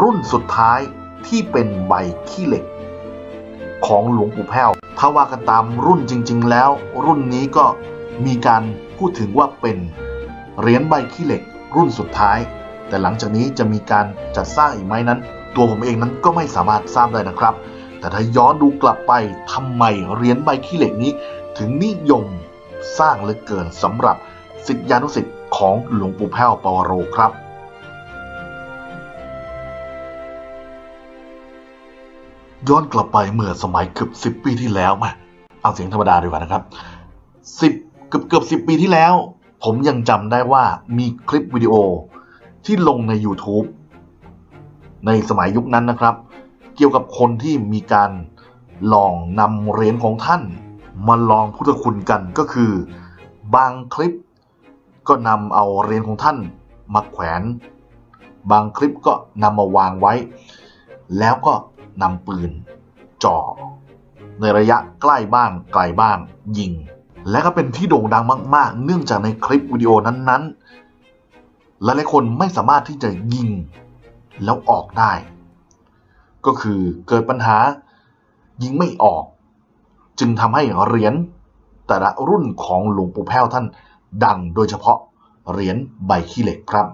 รุ่นสุดท้ายที่เป็นใบขี้เหล็ก ของหลวงปู่แพ้วถ้าว่ากันตามรุ่นจริง ๆ แล้ว รุ่นนี้ก็มีการพูดถึงว่าเป็นเหรียญใบขี้เหล็ก รุ่นสุดท้าย แต่หลังจากนี้จะมีการจัดสร้างอีกไหมนั้น ตัวผมเองนั้นก็ไม่สามารถทราบได้นะครับ แต่ถ้าย้อนดูกลับไปทำไมเหรียญใบขี้เหล็กนี้ ถึงนิยมสร้างเหลือเกินสำหรับศิษยานุศิษย์ของหลวงปู่แพ้วปวโรครับ ย้อนกลับไปเมื่อสมัยเกือบสิบปีที่แล้วมาเอาเสียงธรรมดาดีกว่านะครับสิบเกือบเกือบสิบปีที่แล้ว ผมยังจำได้ว่ามีคลิปวิดีโอที่ลงใน YouTube ในสมัยยุคนั้นนะครับ เกี่ยวกับคนที่มีการลองนำเหรียญของท่าน มาลองพุทธคุณกันก็คือ บางคลิปก็นำเอาเหรียญของท่านมาแขวน บางคลิปก็นำมาวางไว้ แล้วก็ นำปืน จ่อ ในระยะใกล้บ้างไกลบ้างยิง และก็เป็นที่โด่งดังมาก ๆ เนื่องจากในคลิปวิดีโอนั้นๆหลายๆคนไม่สามารถที่จะยิงแล้วออกได้ ก็คือเกิดปัญหายิงไม่ออก จึงทำให้เหรียญแต่ละรุ่นของหลวงปู่แพ้วท่านดังโดยเฉพาะเหรียญใบขี้เหล็กครับ